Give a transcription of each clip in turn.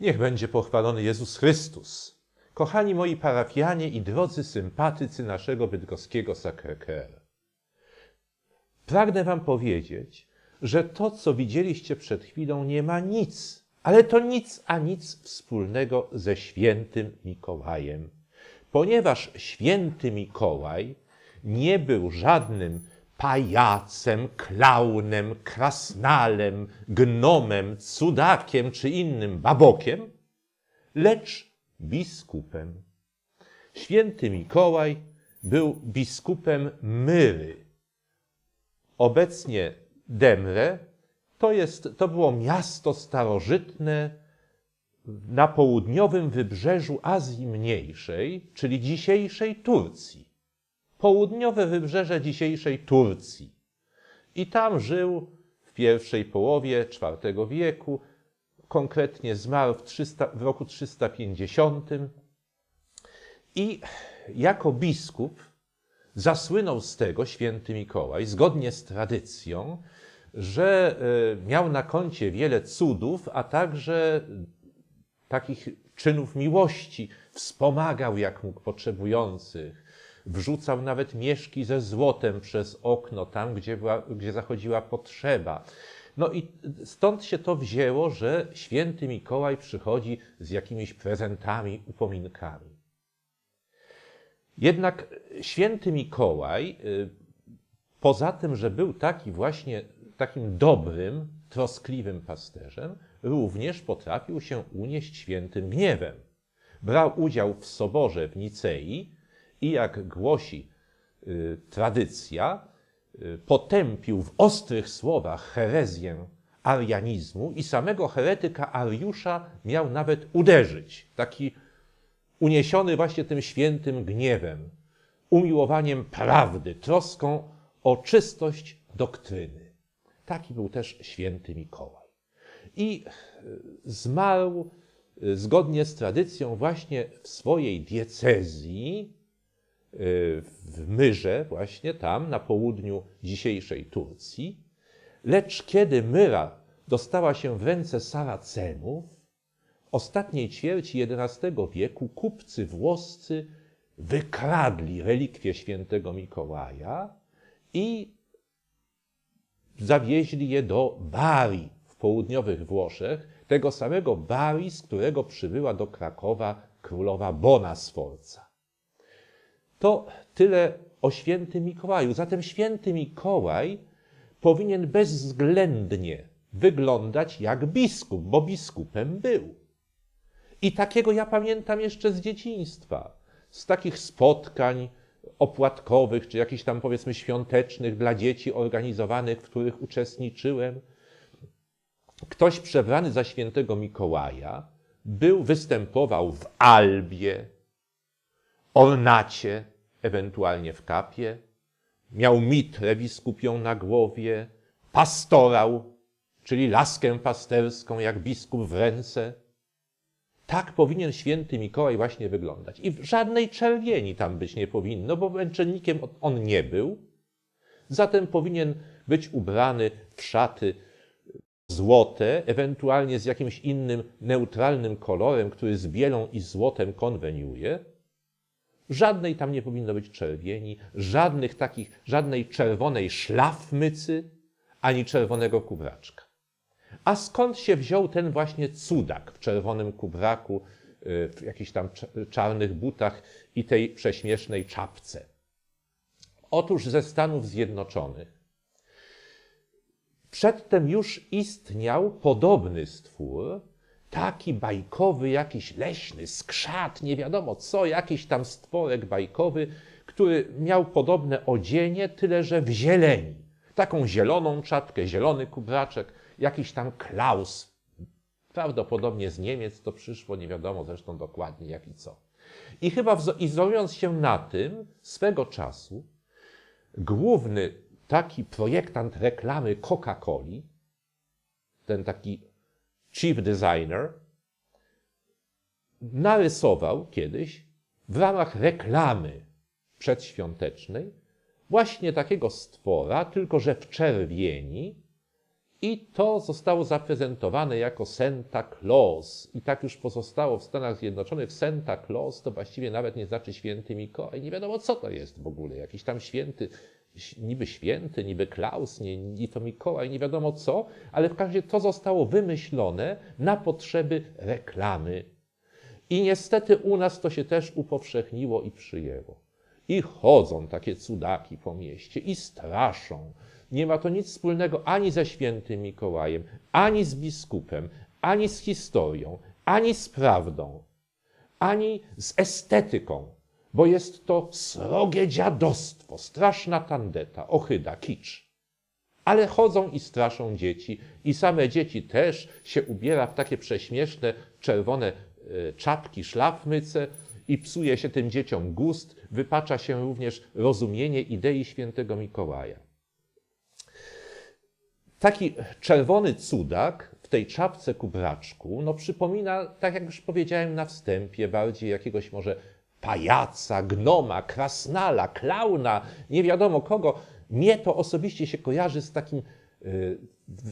Niech będzie pochwalony Jezus Chrystus. Kochani moi parafianie i drodzy sympatycy naszego bydgoskiego Sacré-Cœur. Pragnę wam powiedzieć, że to, co widzieliście przed chwilą, nie ma nic, ale to nic a nic wspólnego ze świętym Mikołajem. Ponieważ święty Mikołaj nie był żadnym pajacem, klaunem, krasnalem, gnomem, cudakiem czy innym babokiem, lecz biskupem. Święty Mikołaj był biskupem Myry. Obecnie Demre to, jest, to było miasto starożytne na południowym wybrzeżu Azji Mniejszej, czyli dzisiejszej Turcji. Południowe wybrzeże dzisiejszej Turcji. I tam żył w pierwszej połowie IV wieku, konkretnie zmarł w, 300, w roku 350. I jako biskup zasłynął z tego święty Mikołaj, zgodnie z tradycją, że e, miał na koncie wiele cudów, a także takich czynów miłości, wspomagał jak mógł potrzebujących, wrzucał nawet mieszki ze złotem przez okno, tam gdzie, była, gdzie zachodziła potrzeba. No i stąd się to wzięło, że święty Mikołaj przychodzi z jakimiś prezentami, upominkami. Jednak święty Mikołaj, y, poza tym, że był taki właśnie takim dobrym, troskliwym pasterzem, również potrafił się unieść świętym gniewem. Brał udział w soborze w Nicei i jak głosi y, tradycja, y, potępił w ostrych słowach herezję arianizmu i samego heretyka Ariusza miał nawet uderzyć. Taki uniesiony właśnie tym świętym gniewem, umiłowaniem prawdy, troską o czystość doktryny. Taki był też święty Mikołaj. I e, zmarł zgodnie z tradycją właśnie w swojej diecezji, w Myrze, właśnie tam na południu dzisiejszej Turcji. Lecz kiedy Myra dostała się w ręce Saracenów, ostatniej ćwierci XI wieku kupcy włoscy wykradli relikwie świętego Mikołaja i zawieźli je do Bari w południowych Włoszech, tego samego Bari, z którego przybyła do Krakowa królowa Bona Sforza. To tyle o świętym Mikołaju. Zatem święty Mikołaj powinien bezwzględnie wyglądać jak biskup, bo biskupem był. I takiego ja pamiętam jeszcze z dzieciństwa, z takich spotkań opłatkowych, czy jakichś tam powiedzmy świątecznych dla dzieci organizowanych, w których uczestniczyłem. Ktoś przebrany za świętego Mikołaja był, występował w albie, ornacie, ewentualnie w kapie, miał mitrę biskupią na głowie, pastorał, czyli laskę pasterską, jak biskup w ręce, tak powinien święty Mikołaj właśnie wyglądać. I żadnej czerwieni tam być nie powinno, bo męczennikiem on nie był. Zatem powinien być ubrany w szaty złote, ewentualnie z jakimś innym neutralnym kolorem, który z bielą i złotem konweniuje. Żadnej tam nie powinno być czerwieni, żadnych takich, żadnej czerwonej szlafmycy, ani czerwonego kubraczka. A skąd się wziął ten właśnie cudak w czerwonym kubraku, y, w jakichś tam czarnych butach i tej prześmiesznej czapce? Otóż ze Stanów Zjednoczonych. Przedtem już istniał podobny stwór, taki bajkowy, jakiś leśny, skrzat, nie wiadomo co, jakiś tam stworek bajkowy, który miał podobne odzienie, tyle że w zieleni. Taką zieloną czapkę, zielony kubraczek, jakiś tam Klaus, prawdopodobnie z Niemiec to przyszło, nie wiadomo zresztą dokładnie jak i co. I chyba izolując się na tym, swego czasu, główny taki projektant reklamy Coca-Coli, ten taki chief designer, narysował kiedyś w ramach reklamy przedświątecznej właśnie takiego stwora, tylko że w czerwieni, I to zostało zaprezentowane jako Santa Claus. I tak już pozostało w Stanach Zjednoczonych. Santa Claus to właściwie nawet nie znaczy święty Mikołaj. Nie wiadomo, co to jest w ogóle. Jakiś tam święty, niby święty, niby Klaus, nie, nie to Mikołaj, nie wiadomo co, ale w każdym razie to zostało wymyślone na potrzeby reklamy. I niestety u nas to się też upowszechniło i przyjęło. I chodzą takie cudaki po mieście i straszą. Nie ma to nic wspólnego ani ze świętym Mikołajem, ani z biskupem, ani z historią, ani z prawdą, ani z estetyką, bo jest to srogie dziadostwo, straszna tandeta, ochyda, kicz. Ale chodzą i straszą dzieci, i same dzieci też się ubiera w takie prześmieszne, czerwone e, czapki, szlafmyce i psuje się tym dzieciom gust, wypacza się również rozumienie idei świętego Mikołaja. Taki czerwony cudak w tej czapce kubraczku, no przypomina, tak jak już powiedziałem na wstępie, bardziej jakiegoś może pajaca, gnoma, krasnala, klauna, nie wiadomo kogo. Mnie to osobiście się kojarzy z takim, y,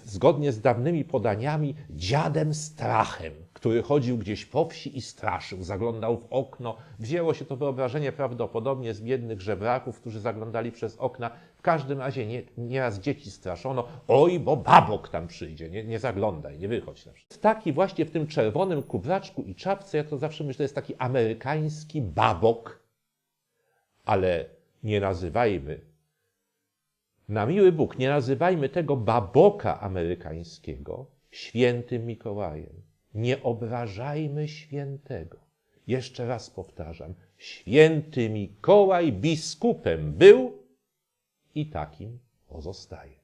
zgodnie z dawnymi podaniami, dziadem strachem, który chodził gdzieś po wsi i straszył, zaglądał w okno. Wzięło się to wyobrażenie prawdopodobnie z biednych żebraków, którzy zaglądali przez okna. W każdym razie nie, nieraz dzieci straszono, oj, bo babok tam przyjdzie, nie, nie zaglądaj, nie wychodź. Na. Taki właśnie w tym czerwonym kubraczku i czapce, ja to zawsze myślę, jest taki amerykański babok, ale nie nazywajmy na miły Bóg, nie nazywajmy tego baboka amerykańskiego świętym Mikołajem. Nie obrażajmy świętego. Jeszcze raz powtarzam, święty Mikołaj biskupem był i takim pozostaje.